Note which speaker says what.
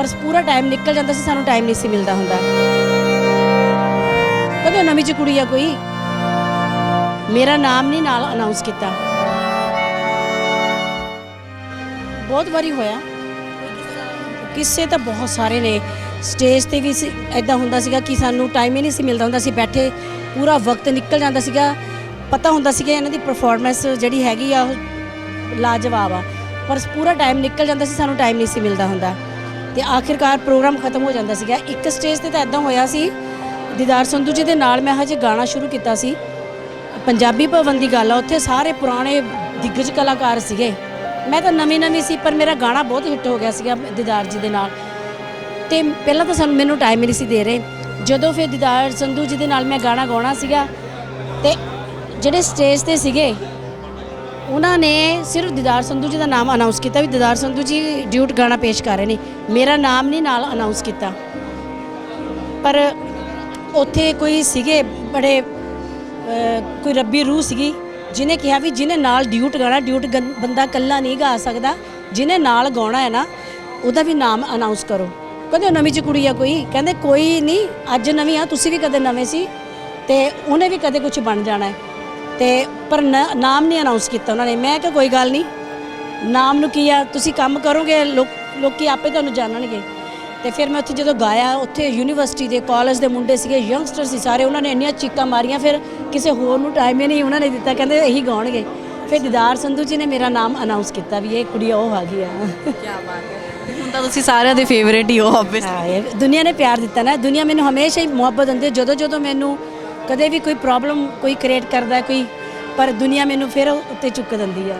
Speaker 1: ਪਰ ਪੂਰਾ ਟਾਈਮ ਨਿਕਲ ਜਾਂਦਾ ਸੀ, ਸਾਨੂੰ ਟਾਈਮ ਨਹੀਂ ਸੀ ਮਿਲਦਾ ਹੁੰਦਾ। ਕਦੋਂ ਨਵੀਂ ਚ ਕੁੜੀ ਆ ਕੋਈ? ਮੇਰਾ ਨਾਮ ਨਹੀਂ ਨਾਲ ਅਨਾਉਂਸ ਕੀਤਾ। ਬਹੁਤ ਵਾਰੀ ਹੋਇਆ। ਕਿਸੇ ਤਾਂ ਬਹੁਤ ਸਾਰੇ ਨੇ। ਸਟੇਜ ਤੇ ਵੀ ਐਦਾਂ ਹੁੰਦਾ ਸੀਗਾ ਕਿ ਸਾਨੂੰ ਟਾਈਮ ਹੀ ਨਹੀਂ ਸੀ ਮਿਲਦਾ ਹੁੰਦਾ ਸੀ। ਬੈਠੇ ਪੂਰਾ ਵਕਤ ਨਿਕਲ ਜਾਂਦਾ ਸੀਗਾ। ਪਤਾ ਹੁੰਦਾ ਸੀਗਾ ਇਹਨਾਂ ਦੀ ਪਰਫਾਰਮੈਂਸ ਜਿਹੜੀ ਹੈਗੀ ਆ, ਉਹ ਲਾਜਵਾਬ ਆ। ਪਰ ਪੂਰਾ ਟਾਈਮ ਨਿਕਲ ਜਾਂਦਾ ਸੀ, ਸਾਨੂੰ ਟਾਈਮ ਨਹੀਂ ਸੀ ਮਿਲਦਾ ਹੁੰਦਾ। ਤੇ ਆਖਿਰਕਾਰ ਪ੍ਰੋਗਰਾਮ ਖਤਮ ਹੋ ਜਾਂਦਾ ਸੀਗਾ। ਇੱਕ ਸਟੇਜ ਤੇ ਤਾਂ ਐਦਾਂ ਹੋਇਆ ਸੀ, ਦੀਦਾਰ ਸੰਧੂ ਜੀ ਦੇ ਨਾਲ ਮੈਂ ਹਜੇ ਗਾਣਾ ਸ਼ੁਰੂ ਕੀਤਾ ਸੀ। ਪੰਜਾਬੀ ਭਵਨ ਦੀ ਗੱਲ ਆ, ਉੱਥੇ ਸਾਰੇ ਪੁਰਾਣੇ ਦਿੱਗਜ ਕਲਾਕਾਰ ਸੀਗੇ। ਮੈਂ ਤਾਂ ਨਵੀਂ ਨਵੀਂ ਸੀ, ਪਰ ਮੇਰਾ ਗਾਣਾ ਬਹੁਤ ਹਿੱਟ ਹੋ ਗਿਆ ਸੀਗਾ ਦੀਦਾਰ ਜੀ ਦੇ ਨਾਲ। ਤੇ ਪਹਿਲਾਂ ਤਾਂ ਸਾਨੂੰ ਮੈਨੂੰ ਟਾਈਮ ਨਹੀਂ ਸੀ ਦੇ ਰਹੇ। ਜਦੋਂ ਫਿਰ ਦੀਦਾਰ ਸੰਧੂ ਜੀ ਦੇ ਨਾਲ ਮੈਂ ਗਾਣਾ ਗਾਉਣਾ ਸੀਗਾ, ਤੇ ਜਿਹੜੇ ਸਟੇਜ ਤੇ ਸੀਗੇ ਉਹਨਾਂ ਨੇ ਸਿਰਫ ਦੀਦਾਰ ਸੰਧੂ ਜੀ ਦਾ ਨਾਮ ਅਨਾਉਂਸ ਕੀਤਾ ਵੀ ਦੀਦਾਰ ਸੰਧੂ ਜੀ ਡਿਊਟ ਗਾਣਾ ਪੇਸ਼ ਕਰ ਰਹੇ ਨੇ। ਮੇਰਾ ਨਾਮ ਨਹੀਂ ਨਾਲ ਅਨਾਉਂਸ ਕੀਤਾ। ਪਰ ਉੱਥੇ ਕੋਈ ਸੀਗੇ ਬੜੇ ਕੋਈ ਰੱਬੀ ਰੂਹ ਸੀਗੀ, ਜਿਹਨੇ ਕਿਹਾ ਵੀ ਜਿਹਨੇ ਨਾਲ ਡਿਊਟ ਗਾਣਾ, ਡਿਊਟ ਗੰ- ਬੰਦਾ ਇਕੱਲਾ ਨਹੀਂ ਗਾ ਸਕਦਾ, ਜਿਹਨੇ ਨਾਲ ਗਾਉਣਾ ਹੈ ਨਾ, ਉਹਦਾ ਵੀ ਨਾਮ ਅਨਾਉਂਸ ਕਰੋ। ਕਹਿੰਦੇ ਉਹ ਨਵੀਂ ਚ ਕੁੜੀ ਆ ਕੋਈ। ਕਹਿੰਦੇ ਕੋਈ ਨਹੀਂ, ਅੱਜ ਨਵੀਂ ਆ, ਤੁਸੀਂ ਵੀ ਕਦੇ ਨਵੇਂ ਸੀ, ਤੇ ਉਹਨੇ ਵੀ ਕਦੇ ਕੁਝ ਬਣ ਜਾਣਾ ਹੈ। ਤੇ ਪਰ ਨ- ਨਾਮ ਨਹੀਂ ਅਨਾਉਂਸ ਕੀਤਾ ਉਹਨਾਂ ਨੇ। ਮੈਂ ਕਿਹਾ ਕੋਈ ਗੱਲ ਨਹੀਂ। ਨਾਮ ਨੂੰ ਕੀ ਆ? ਤੁਸੀਂ ਕੰਮ ਕਰੋਗੇ? ਲੋਕ ਲੋਕੀ ਆਪੇ ਤੁਹਾਨੂੰ ਜਾਣਨਗੇ। ਤੇ ਫਿਰ ਮੈਂ ਉੱਥੇ ਜਦੋਂ ਗਾਇਆ ਉੱਥੇ ਯੂਨੀਵਰਸਿਟੀ ਦੇ ਕਾਲਜ ਦੇ ਮੁੰਡੇ ਸੀਗੇ ਯੰਗਸਟਰ ਸੀ ਸਾਰੇ ਉਹਨਾਂ ਨੇ ਇੰਨੀਆਂ ਚੀਕਾਂ ਮਾਰੀਆਂ। ਫਿਰ ਕਿਸੇ ਹੋਰ ਨੂੰ ਟਾਈਮ ਹੀ ਨਹੀਂ ਉਹਨਾਂ ਨੇ ਦਿੱਤਾ। ਕਹਿੰਦੇ ਇਹੀ ਗਾਉਣਗੇ। ਫਿਰ ਦੀਦਾਰ ਸੰਧੂ ਜੀ ਨੇ ਮੇਰਾ ਨਾਮ ਅਨਾਉਂਸ ਕੀਤਾ ਵੀ ਇਹ ਕੁੜੀ ਉਹ ਆ ਗਈ ਆ।
Speaker 2: ਕੀ ਬਾਤ ਹੈ। ਹੁਣ ਤਾਂ ਤੁਸੀਂ ਸਾਰਿਆਂ ਦੇ ਫੇਵਰੇਟ ਹੀ ਹੋ ਆਬਵੀਅਸ
Speaker 1: ਹਾਂ, ਇਹ ਦੁਨੀਆ ਨੇ ਪਿਆਰ ਦਿੱਤਾ ਨਾ। ਦੁਨੀਆ ਮੈਨੂੰ ਹਮੇਸ਼ਾ ਹੀ ਮੁਹੱਬਤ ਦਿੰਦੀ ਹੈ। ਜਦੋਂ ਜਦੋਂ ਮੈਨੂੰ ਕਦੇ ਵੀ ਕੋਈ ਪ੍ਰੋਬਲਮ ਕੋਈ ਕ੍ਰੀਏਟ ਕਰਦਾ ਕੋਈ, ਪਰ ਦੁਨੀਆ ਮੈਨੂੰ ਫਿਰ ਉੱਤੇ ਚੁੱਕ ਦਿੰਦੀ ਆ